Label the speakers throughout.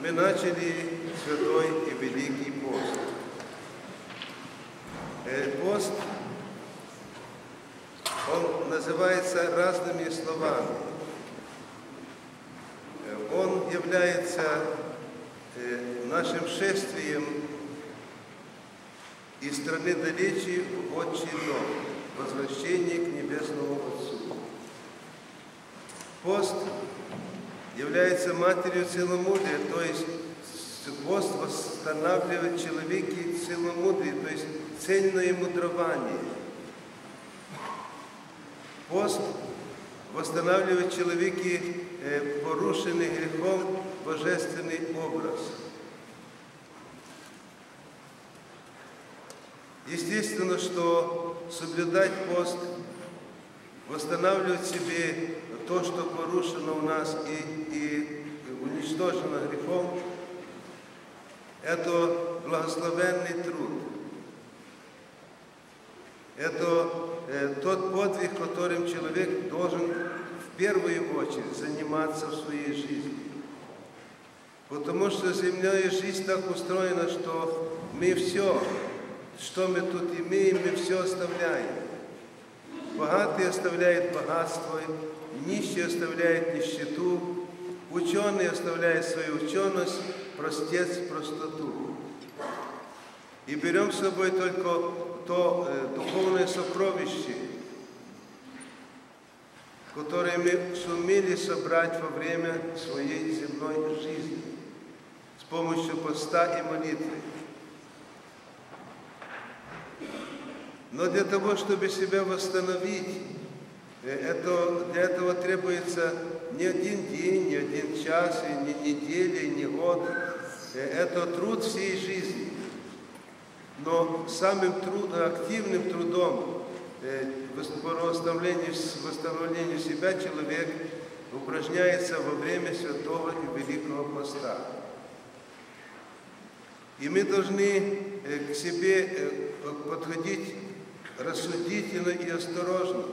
Speaker 1: мы начали святой и великий пост. Э, Пост, он называется разными словами. Э, Он является э, нашим шествием из страны далечи в отчий дом, возвращение к Небесному Отцу. Пост является матерью целомудрия, то есть пост восстанавливает человеке целомудрие, то есть цельное мудрование. Пост восстанавливает в человеке э, порушенный грехом божественный образ. Естественно, что соблюдать пост, восстанавливать в себе то, что порушено у нас и, и уничтожено грехом, это благословенный труд. Это э, тот подвиг, которым человек должен в первую очередь заниматься в своей жизни. Потому что земная жизнь так устроена, что мы все, что мы тут имеем, мы все оставляем. Богатый оставляет богатство, нищий оставляет нищету, ученый оставляет свою ученость, простец простоту. И берем с собой только то э, духовное сокровище, которое мы сумели собрать во время своей земной жизни с помощью поста и молитвы. Но для того, чтобы себя восстановить, э, это, для этого требуется не один день, не один час, и не неделя, и не год. Э, Это труд всей жизни. Но самым трудным, активным трудом э, по восстановлению, восстановлению себя человек упражняется во время святого и великого поста. И мы должны к себе подходить рассудительно и осторожно,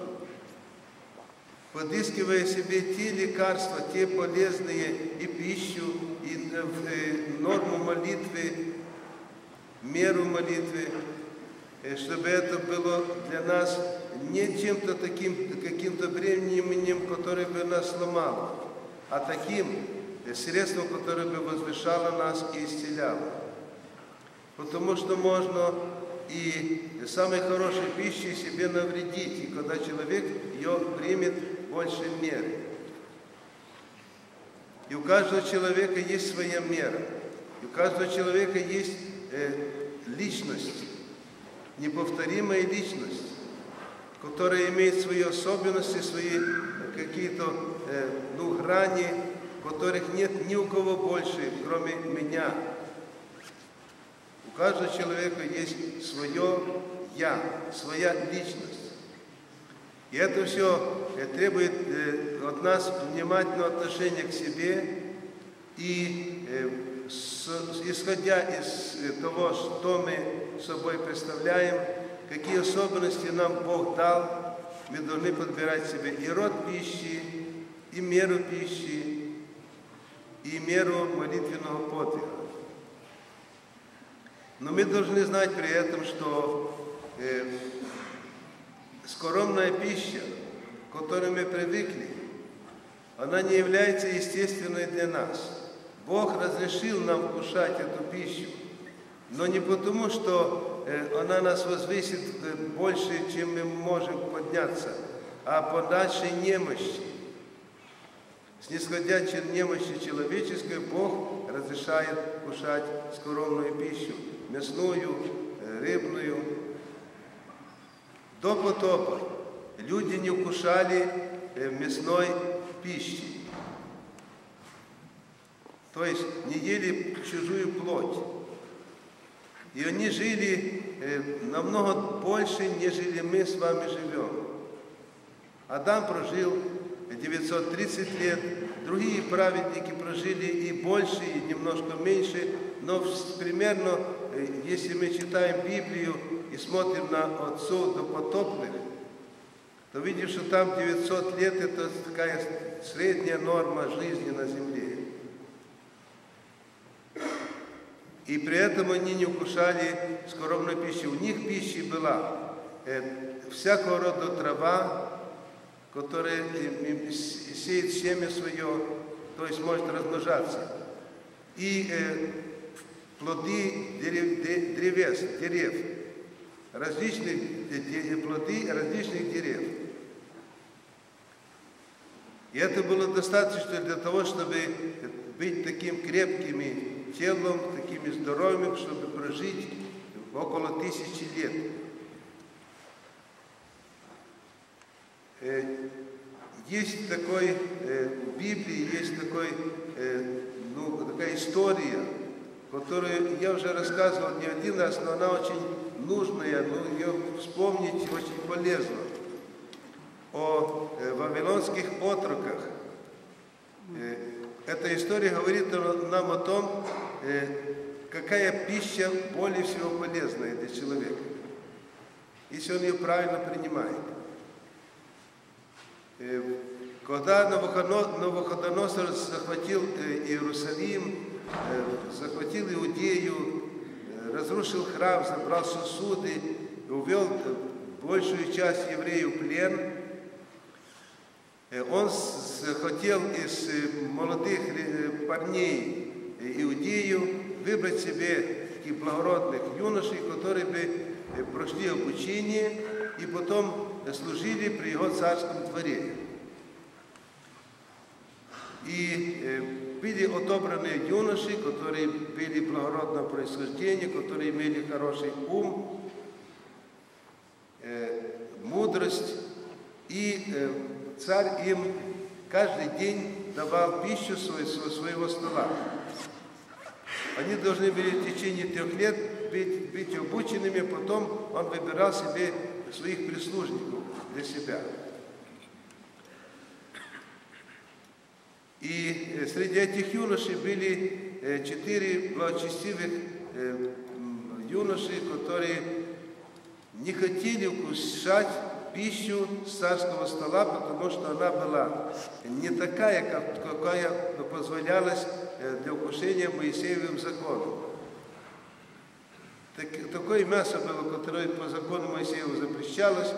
Speaker 1: подыскивая себе те лекарства, те полезные и пищу, и э, э, норму молитвы, меру молитвы, э, чтобы это было для нас не чем-то таким, каким-то бременем, которое бы нас сломало, а таким средством, которое бы возвышало нас и исцеляло. Потому что можно и самой хорошей пищей себе навредить, и когда человек ее примет в большей мере. И у каждого человека есть своя мера. И у каждого человека есть э, личность, неповторимая личность, которая имеет свои особенности, свои какие-то э, ну, грани, которых нет ни у кого больше, кроме меня. У каждого человека есть свое «я», своя личность. И это все требует э, от нас внимательного отношения к себе и э, исходя из э, того, что мы собой представляем, какие особенности нам Бог дал, мы должны подбирать себе и род пищи, и меру пищи, и меру молитвенного подвига. Но мы должны знать при этом, что э, скоромная пища, к которой мы привыкли, она не является естественной для нас. Бог разрешил нам вкушать эту пищу, но не потому, что э, она нас возвысит э, больше, чем мы можем подняться, а по нашей немощи. Снисходя немощи человеческой, Бог разрешает кушать скоромную пищу, мясную, э, рыбную. До потопа люди не вкушали мясной пищи. То есть не ели чужую плоть. И они жили намного больше, нежели мы с вами живем. Адам прожил 930 лет, другие праведники прожили и больше, и немножко меньше, но примерно, если мы читаем Библию и смотрим на отцов допотопных, то видим, что там 900 лет – это такая средняя норма жизни на земле. И при этом они не укушали скоромной пищи. У них пища была э, всякого рода трава, которая э, сеет семя свое, то есть может размножаться. И э, плоды дерев, древес, дерев, различных плоды различных дерев. И это было достаточно для того, чтобы быть таким крепкими телом, такими здоровыми, чтобы прожить около тысячи лет. Э, есть такой, э, в Библии есть такой, э, ну, такая история, которую я уже рассказывал не один раз, но она очень нужная, но ее вспомнить очень полезно. О вавилонских отроках. Эта история говорит нам о том, какая пища более всего полезная для человека, если он ее правильно принимает. Когда Навуходоносор захватил Иерусалим, захватил Иудею, разрушил храм, забрал сосуды, увел большую часть евреев в плен, он хотел из молодых парней Иудею выбрать себе таких благородных юношей, которые бы прошли обучение и потом служили при его царском дворе. И были отобраны юноши, которые были благородного происхождения, которые имели хороший ум, мудрость, и царь им каждый день давал пищу своего стола. Они должны были в течение трех лет быть, быть обученными, потом он выбирал себе своих прислужников для себя. И среди этих юношей были четыре благочестивых юноши, которые не хотели вкушать пищу с царского стола, потому что она была не такая, как, какая позволялась для вкушения Моисеевым законом. Так, такое мясо было, которое по закону Моисеева запрещалось,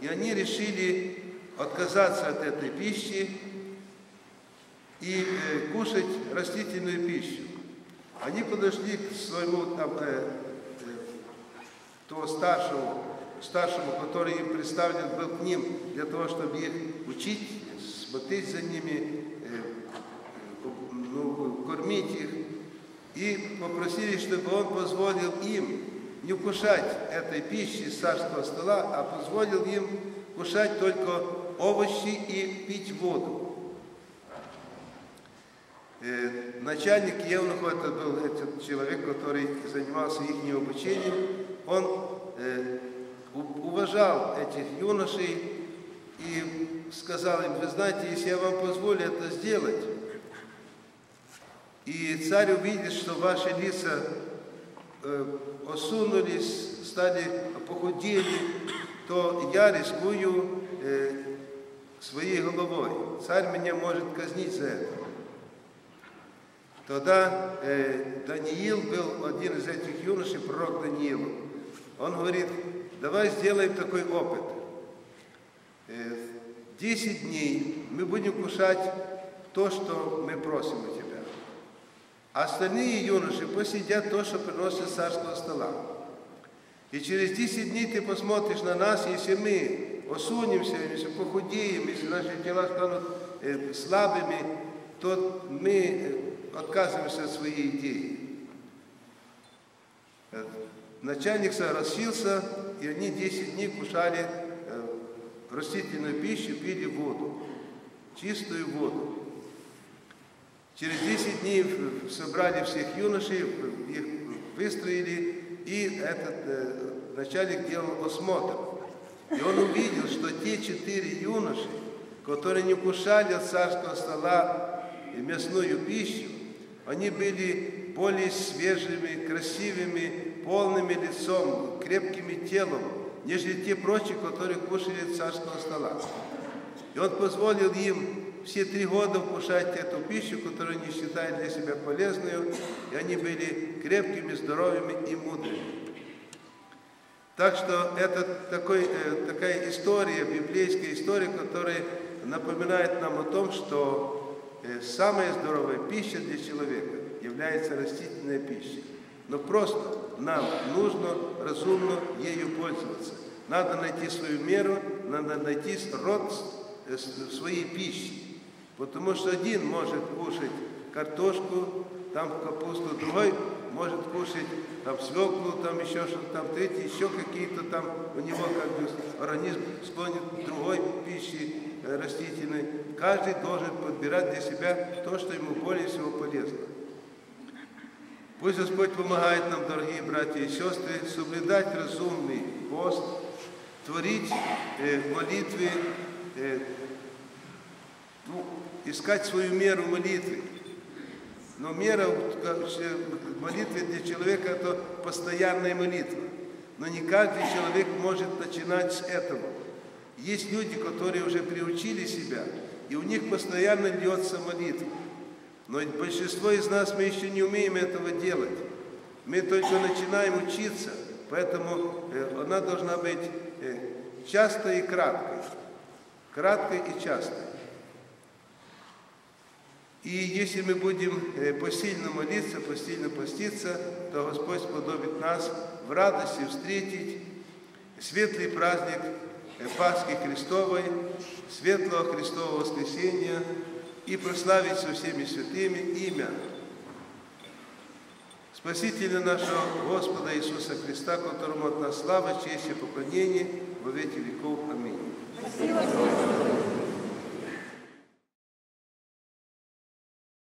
Speaker 1: и они решили отказаться от этой пищи и э, кушать растительную пищу. Они подошли к своему там, э, э, того старшему, старшему, который им представлен был к ним, для того, чтобы их учить, смотреть за ними, э, ну, кормить их, и попросили, чтобы он позволил им не кушать этой пищи с царского стола, а позволил им кушать только овощи и пить воду. Э, начальник Евнуху, это был этот человек, который занимался их обучением, он э, уважал этих юношей и сказал им, вы знаете, если я вам позволю это сделать, и царь увидит, что ваши лица э, осунулись, стали похудели, то я рискую своей головой. Царь меня может казнить за это. Тогда э, Даниил был один из этих юношей, пророк Даниил. Он говорит, давай сделаем такой опыт. Э, дней мы будем кушать то, что мы просим у тебя. Остальные юноши посидят то, что приносят с царского стола. И через 10 дней ты посмотришь на нас, если мы осунемся, если похудеем, если наши тела станут э, слабыми, то мы э, отказываемся от своей идеи. Э, начальник согласился, и они 10 дней кушали э, растительную пищу, пили воду, чистую воду. Через 10 дней собрали всех юношей, их выстроили, и этот э, начальник делал осмотр. И он увидел, что те четыре юноши, которые не кушали от царского стола мясную пищу, они были более свежими, красивыми, полными лицом, крепкими телом, нежели те прочие, которые кушали царского стола. И он позволил им все три года вкушать эту пищу, которую они считают для себя полезную, и они были крепкими, здоровыми и мудрыми. Так что это такой, э, такая история, библейская история, которая напоминает нам о том, что самая здоровая пища для человека является растительная пища. Но просто нам нужно разумно ею пользоваться. Надо найти свою меру, надо найти род э, своей пищи. Потому что один может кушать картошку, там капусту, другой может кушать там свеклу, там еще что-то, там третий, еще какие-то там, у него как бы организм склонен к другой пищи э, растительной. Каждый должен подбирать для себя то, что ему более всего полезно. Пусть Господь помогает нам, дорогие братья и сестры, соблюдать разумный пост, творить э, молитвы, э, ну, искать свою меру молитвы. Но мера молитвы для человека – это постоянная молитва. Но не каждый человек может начинать с этого. Есть люди, которые уже приучили себя, и у них постоянно льется молитва. Но большинство из нас мы еще не умеем этого делать. Мы только начинаем учиться, поэтому э, она должна быть э, частой и краткой. Краткой и частой. И если мы будем э, посильно молиться, посильно поститься, то Господь сподобит нас в радости встретить светлый праздник Пасхи Христовой, светлого Христового воскресения и прославить со всеми святыми имя Спасителя нашего Господа Иисуса Христа, которому от нас слава, честь и поклонение во веки веков. Аминь. Спасибо.